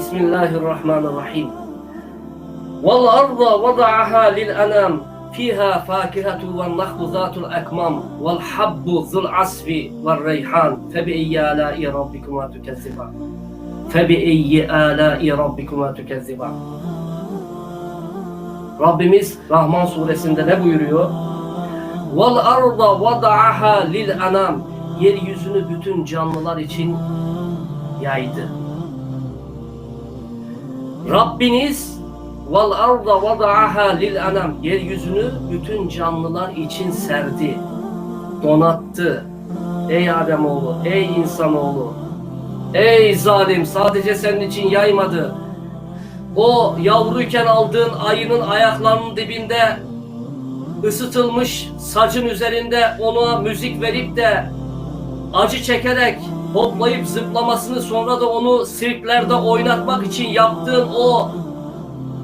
Bismillahirrahmanirrahim. Vel arda vada'aha lil anam fiha fakihatu ven nahlu zatul akmam vel habbu zul asfi vel reyhan febi eyyi alai rabbikuma tukezziban. Febi eyyi alai rabbikuma tukezziban. Rabbimiz Rahman suresinde ne buyuruyor? Vel arda vada'aha lil anam yeryüzünü bütün canlılar için yaydı. Rabbiniz vel arda vada'aha lil anam yeryüzünü bütün canlılar için serdi. Donattı. Ey Ademoğlu, ey insanoğlu. Ey zalim sadece senin için yaymadı. O yavruyken aldığın ayının ayaklarının dibinde ısıtılmış sacın üzerinde ona müzik verip de acı çekerek hoplayıp zıplamasını sonra da onu sirklerde oynatmak için yaptığın o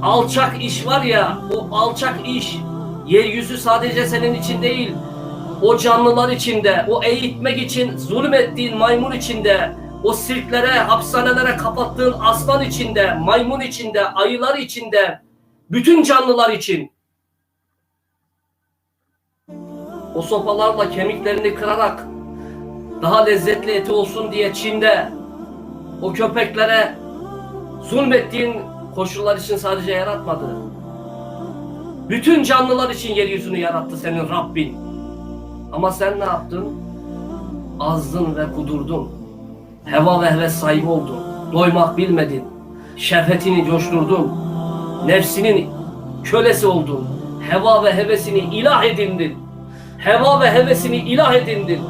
alçak iş var ya o alçak iş yeryüzü sadece senin için değil o canlılar içinde o eğitmek için zulüm ettiğin maymun içinde o sirklere hapishanelere kapattığın aslan içinde maymun içinde ayılar içinde bütün canlılar için. O sopalarla kemiklerini kırarak daha lezzetli eti olsun diye Çin'de o köpeklere zulmettiğin koşullar için sadece yaratmadı. Bütün canlılar için yeryüzünü yarattı senin Rabbin. Ama sen ne yaptın? Azdın ve kudurdun. Heva ve heves sahibi oldun. Doymak bilmedin. Şehvetini coşturdun. Nefsinin kölesi oldun. Heva ve hevesini ilah edindin. Heva ve hevesini ilah edindin.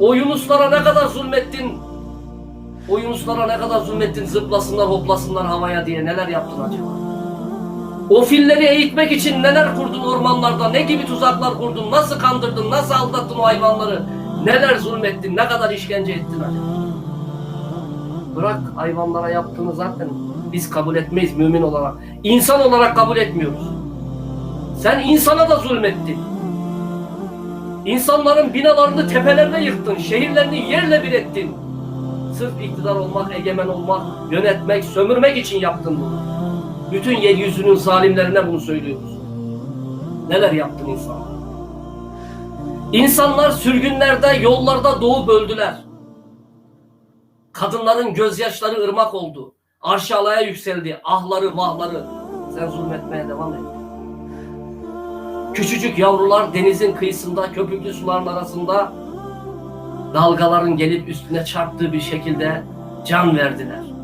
O Yunuslara ne kadar zulmettin? O Yunuslara ne kadar zulmettin? Zıplasınlar, hoplasınlar havaya diye neler yaptın acaba? O filleri eğitmek için neler kurdun ormanlarda? Ne gibi tuzaklar kurdun? Nasıl kandırdın? Nasıl aldattın o hayvanları? Neler zulmettin? Ne kadar işkence ettin acaba? Bırak hayvanlara yaptığını zaten biz kabul etmeyiz mümin olarak. İnsan olarak kabul etmiyoruz. Sen insana da zulmettin. İnsanların binalarını tepelerine yıktın, şehirlerini yerle bir ettin. Sırf iktidar olmak, egemen olmak, yönetmek, sömürmek için yaptın bunu. Bütün yeryüzünün zalimlerine bunu söylüyoruz. Neler yaptın insan? İnsanlar sürgünlerde, yollarda doğup öldüler. Kadınların gözyaşları ırmak oldu. Arşalaya yükseldi, ahları, vahları. Sen zulmetmeye devam et. Küçücük yavrular denizin kıyısında, köpüklü suların arasında dalgaların gelip üstüne çarptığı bir şekilde can verdiler.